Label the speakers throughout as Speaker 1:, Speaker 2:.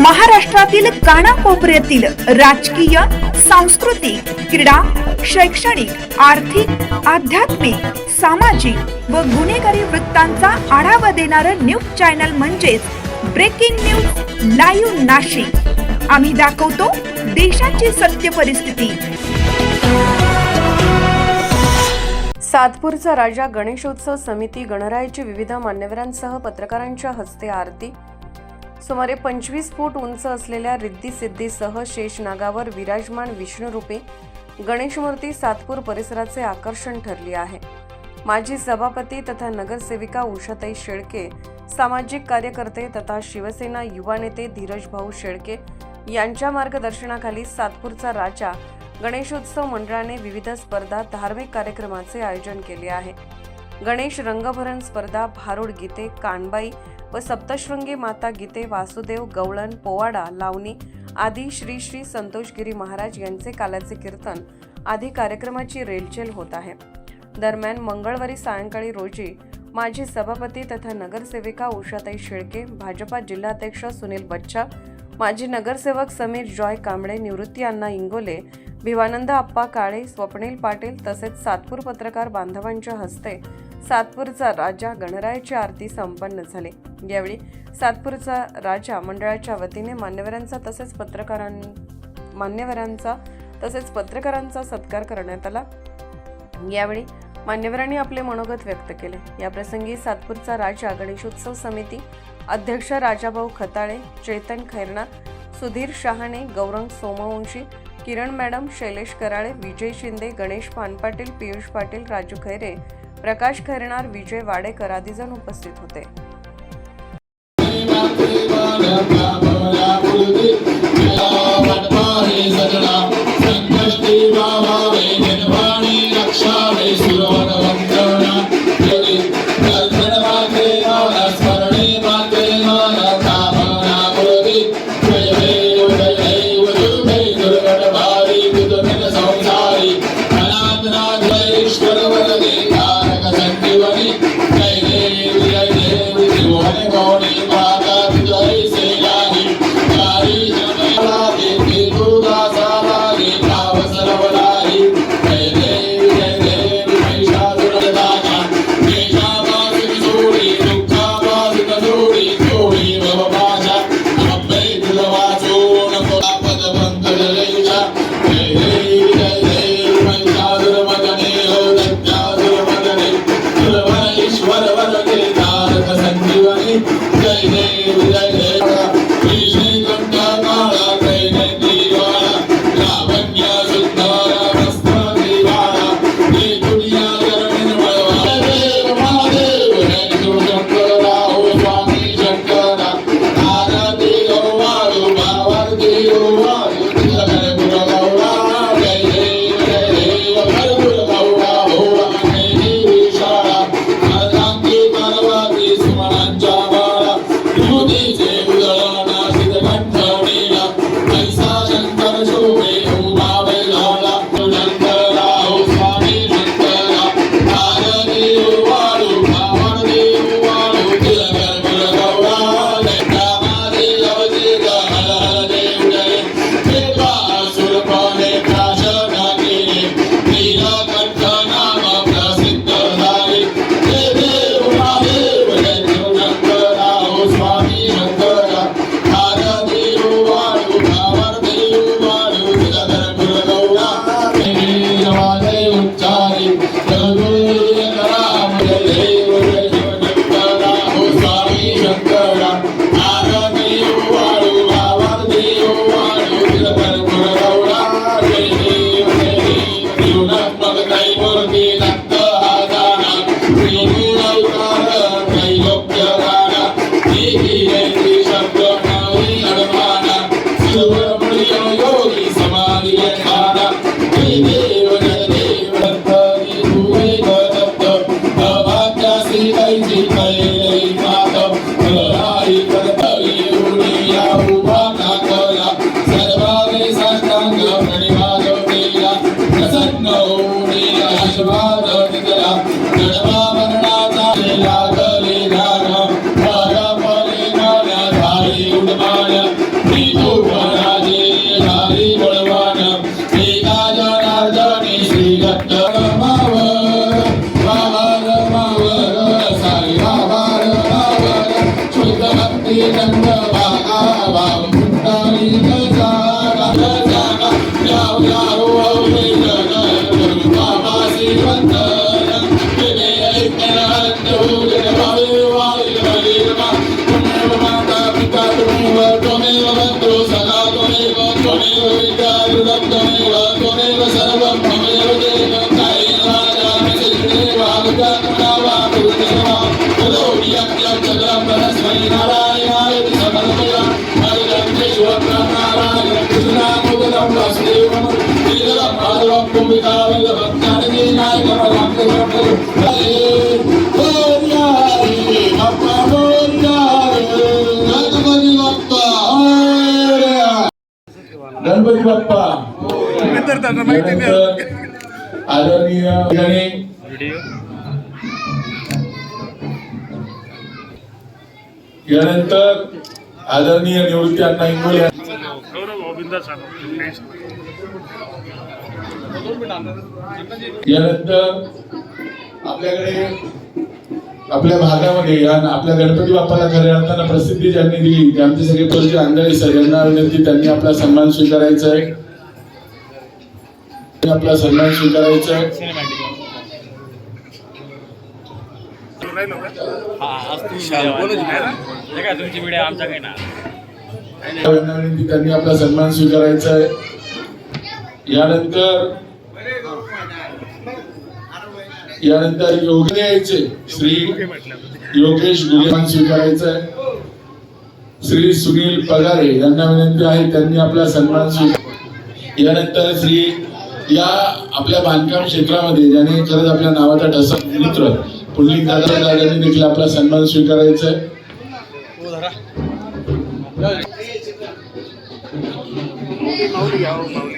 Speaker 1: महाराष्ट्रातील कानाकोपऱ्यातील राजकीय सांस्कृतिक क्रीडा शैक्षणिक आर्थिक आध्यात्मिक सामाजिक व गुन्हेगारी वृत्तांचा आढावा देणारं न्यूज चॅनल म्हणजेच ब्रेकिंग न्यूज लाईव्ह नाशिक. आम्ही दाखवतो देशाची सत्य परिस्थिती.
Speaker 2: सातपूरचा राजा गणेशोत्सव समिती गणरायाची विविध मान्यवरांसह पत्रकारांच्या हस्ते आरती सुमारे पंचवीस फूट उंच असलेल्या रिद्धी सिद्धीसह शेषनागावर विराजमान विष्णुरूपी गणेशमूर्ती सातपूर परिसराचे आकर्षण ठरली आहे. माजी सभापती तथा नगरसेविका उषाताई शेळके सामाजिक कार्यकर्ते तथा शिवसेना युवा नेते धीरज भाऊ शेळके यांच्या मार्गदर्शनाखाली सातपूरचा राजा गणेशोत्सव मंडळाने विविध स्पर्धा धार्मिक कार्यक्रमाचे आयोजन केले आहे. गणेश रंगभरण स्पर्धा भारुड गीते कानबाई व सप्तशृंगी माता गीते वासुदेव गवळण पोवाडा लावणी आदी श्री श्री संतोषगिरी महाराज यांचे कालाचे कीर्तन आदी कार्यक्रमाची रेलचेल होत आहे. दरम्यान मंगळवारी सायंकाळी रोजी माजी सभापती तथा नगरसेविका उषाताई शेळके भाजपा जिल्हाध्यक्ष सुनील बच्चा माजी नगरसेवक समीर जॉय कांबळे निवृत्ती अण्णा इंगोले भिवानंद आप्पा काळे स्वप्नील पाटील तसेच सातपूर पत्रकार बांधवांच्या हस्ते सातपूरचा राजा गणरायाची आरती संपन्न झाली. यावेळी सातपूरचा राजा मंडळाच्या वतीने मान्यवरांचा तसेच पत्रकारां मान्यवरांचा तसेच पत्रकारांचा सत्कार करण्यात आला. यावेळी मान्यवरांनी आपले मनोगत व्यक्त केले. याप्रसंगी सातपूरचा राजा गणेशोत्सव समिती अध्यक्ष राजाभाऊ खताळे चेतन खैरना सुधीर शहाणे गौरंग सोमवंशी किरण मॅडम शैलेश कराळे विजय शिंदे गणेश पानपाटील पियुष पाटील राजू खैरे प्रकाश करणार विजय वाडेकर आदी जण उपस्थित होते. बाबा కరుణయోగి సమాధి యథాగ 你穿的 यानंतर आदरणीय निवृत्ती अण्णा इंगोले यानंतर आपल्याकडे आपल्या भागामध्ये आपल्या गणपती बाप्पाला खऱ्या अर्थानं प्रसिद्धी ज्यांनी दिली ते आमचे सगळे परिचय आंधळे सर यांना विनंती त्यांनी आपला सन्मान स्वीकारायचा आहे. आपला सन्मान स्वीकारायचा आहे
Speaker 3: तुमची व्हिडिओ आमच्या काही ना
Speaker 2: यांना विनंती त्यांनी आपला सन्मान स्वीकारायचा आहे. यानंतर यानंतर योगी यायचे श्री योगेश गुलेमान स्वीकारायचा आहे. श्री सुनील पगारे यांना विनंती आहे त्यांनी आपला सन्मान स्वीकार यानंतर श्री या आपल्या बांधकाम क्षेत्रामध्ये ज्याने खरंच आपल्या नावाचा ठसा मित्र पुंडलिक दादा दादांनी देखील आपला सन्मान स्वीकारायचा आहे.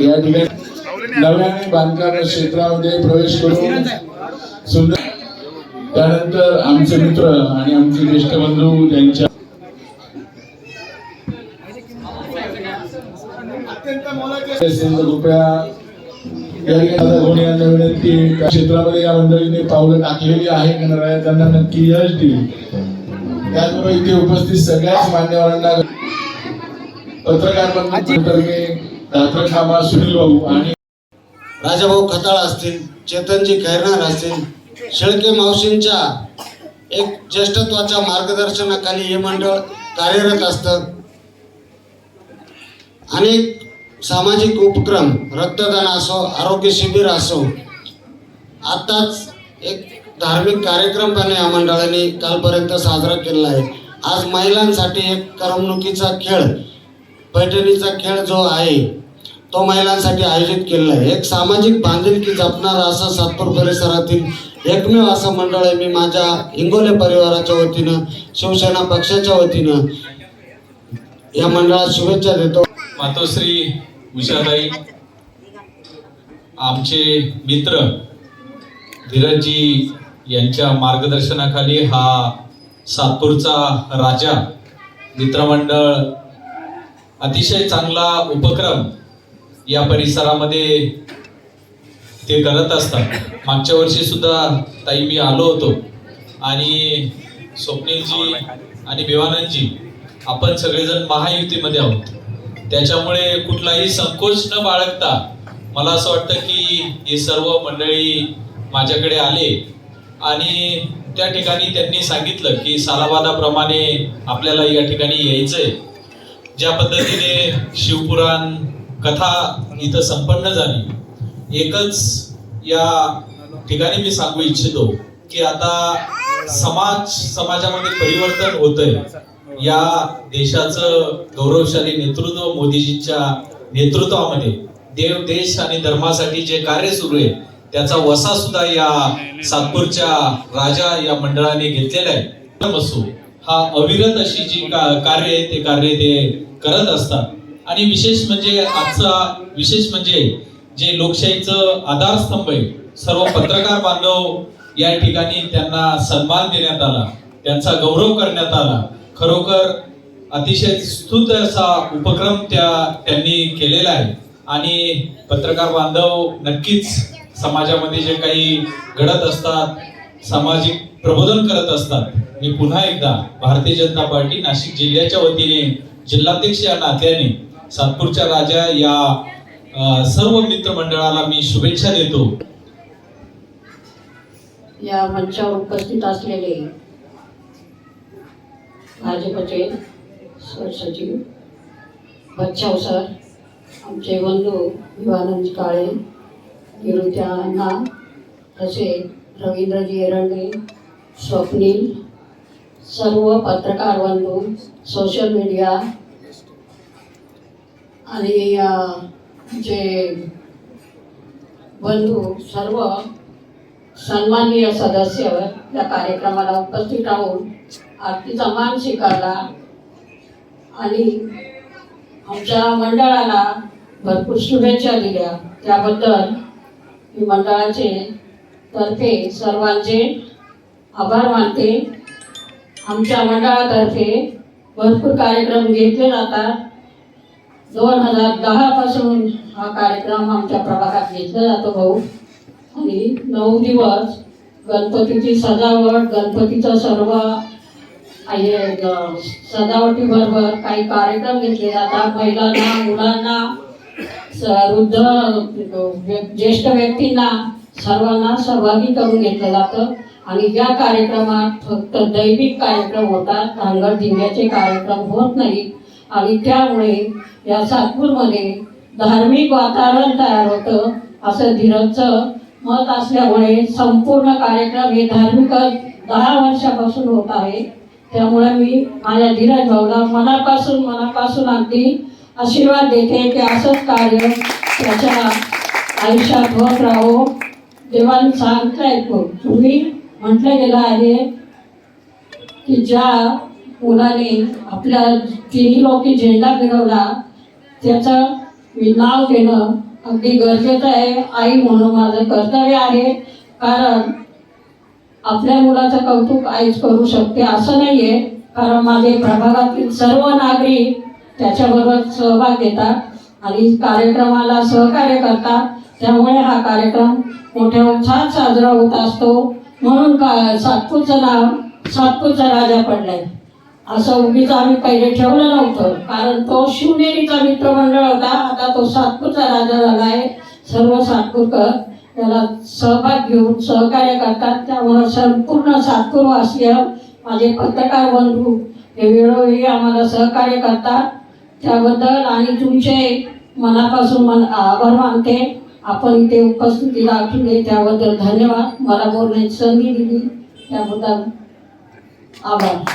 Speaker 2: या ठिकाणी नव्याने बांधकाम क्षेत्रामध्ये प्रवेश करून सुंदर त्यानंतर आमचे मित्र आणि आमचे ज्येष्ठ बंधू त्यांच्या कृपया या ठिकाणी विनंती क्षेत्रामध्ये या मंडळीने पावलं टाकलेली आहे गणराया त्यांना नक्की यश देईल. त्याचबरोबर इथे उपस्थित सगळ्याच मान्यवरांना पत्रकार बंधूंतर्फे डॉक्टर खामा सुनील भाऊ आणि
Speaker 4: राजाभाऊ खताळ असतील चेतनजी खैरणार असतील शेळके मावशींच्या एक ज्येष्ठत्वाच्या मार्गदर्शनाखाली हे मंडळ कार्यरत असतं. अनेक सामाजिक उपक्रम रक्तदान असो आरोग्य शिबिर असो. आत्ताच एक धार्मिक कार्यक्रम पण या मंडळाने कालपर्यंत साजरा केलेला आहे. आज महिलांसाठी एक करमणुकीचा खेळ पैठणीचा खेळ जो आहे तो महिलांसाठी आयोजित केलेला आहे. एक सामाजिक बांधिलकी जपणारा असं सातपूर परिसरातील एकमेव असं मंडळ आहे. मी माझ्या हिंगोले परिवाराच्या वतीनं शिवसेना पक्षाच्या वतीनं या मंडळात शुभेच्छा देतो.
Speaker 5: मातोश्री उषाताई आमचे मित्र धीरजजी यांच्या मार्गदर्शनाखाली हा सातपूरचा राजा मित्रमंडळ अतिशय चांगला उपक्रम या परिसरामध्ये ते करत असतात. मागच्या वर्षी सुद्धा ताई मी आलो होतो आणि स्वप्नीलजी आणि भिवानंदजी आपण सगळेजण महायुतीमध्ये आहोत. त्याच्यामुळे कुठलाही संकोच न बाळगता मला असं वाटतं की हे सर्व मंडळी माझ्याकडे आले आणि त्या ठिकाणी त्यांनी सांगितलं की सालाबादाप्रमाणे आपल्याला या ठिकाणी यायचंय. ज्या पद्धतीने शिवपुराण कथा इथं संपन्न झाली. एकच या ठिकाणी मी सांगू इच्छितो की आता समाज समाजामध्ये परिवर्तन होतंय. या देशाचं गौरवशाली नेतृत्व मोदीजींच्या नेतृत्वामध्ये देव देश आणि धर्मासाठी जे कार्य सुरू आहे त्याचा वसा सुद्धा या सातपूरच्या राजा या मंडळाने घेतलेला आहे. असो हा अविरत अशी जी का- कार्य आहे ते कार्य ते करत असतात. आणि विशेष म्हणजे आजचा विशेष म्हणजे जे लोकशाहीचं आधारस्तंभ आहे सर्व पत्रकार बांधव या ठिकाणी त्यांना सन्मान देण्यात आला त्यांचा गौरव करण्यात आला. खरोखर अतिशय स्तुत असा उपक्रम त्या त्यांनी केलेला आहे. आणि पत्रकार बांधव नक्कीच समाजामध्ये जे काही घडत असतात सामाजिक प्रबोधन करत असतात मी पुन्हा एकदा भारतीय जनता पार्टी नाशिक जिल्ह्याच्या वतीने जिल्हाध्यक्ष या नात्याने सातपूरच्या राजा या सर्व मित्रमंडळाला मी शुभेच्छा देतो.
Speaker 6: या मंचावर उपस्थित असलेले भाजपचे सरसचिव बच्चाव सर आमचे बंधू युवानंद काळे निरुत्या अण्णा तसेच रवींद्रजी एरंडे स्वप्नील सर्व पत्रकार बंधू सोशल मीडिया आणि जे बंधू सर्व सन्माननीय सदस्य या कार्यक्रमाला उपस्थित राहून आरतीचा मान स्वीकारला. आणि आमच्या मंडळाला भरपूर शुभेच्छा दिल्या. त्याबद्दल मी मंडळाचे तर्फे सर्वांचे आभार मानते. आमच्या मंडळातर्फे भरपूर कार्यक्रम घेतले जातात. दोन हजार दहापासून हा कार्यक्रम आमच्या प्रभागात घेतला जातो भाऊ. आणि नऊ दिवस गणपतीची सजावट गणपतीचं सर्व आहे सजावटीबरोबर काही कार्यक्रम घेतले जातात. महिलांना मुलांना स- वृद्ध ज्येष्ठ व्यक्तींना सर्वांना सहभागी करून घेतलं जातं. आणि या कार्यक्रमात फक्त दैविक कार्यक्रम होतात. धांगड जिल्ह्याचे कार्यक्रम होत नाहीत आणि त्यामुळे या सातपूरमध्ये धार्मिक वातावरण तयार होतं असं धीरजचं मत असल्यामुळे संपूर्ण कार्यक्रम हे धार्मिक दहा वर्षापासून होत आहे. त्यामुळे मी माझ्या धीरज भाऊला मनापासून मनापासून अगदी आशीर्वाद देते की असंच कार्य त्याच्या आयुष्यात होत राहो. देवाने सांगतायत तुम्ही म्हटलं गेलं आहे की ज्या मुलाने आपल्या तिन्ही लोकी झेंडा फिरवला त्याचं मी नाव घेणं अगदी गरजेचं आहे. आई म्हणून माझं कर्तव्य आहे. कारण आपल्या मुलाचं कौतुक आईच करू शकते असं नाही आहे कारण माझे प्रभागातील सर्व नागरिक त्याच्याबरोबर सहभाग घेतात आणि कार्यक्रमाला सहकार्य करतात. त्यामुळे हा कार्यक्रम मोठ्या उत्साहात साजरा होत असतो. म्हणून का सातपूरचं नाव सातपूरचा राजा पडलाय. असं उगीच आम्ही पहिले ठेवलं नव्हतं. कारण तो शिवनेरीचा मित्रमंडळ होता. आता तो सातपूरचा राजा झाला आहे सर्व सातपूरकर त्याला सहभाग घेऊन सहकार्य करतात. त्यामुळं संपूर्ण सातपूरवासीय माझे पत्रकार बंधू हे वेळोवेळी आम्हाला सहकार्य करतात. त्याबद्दल आणि तुमचे मनापासून मन आभार मानते. आपण इथे उपस्थिती दाखवली त्याबद्दल धन्यवाद. मला बोलण्याची संधी दिली. त्याबद्दल आभार.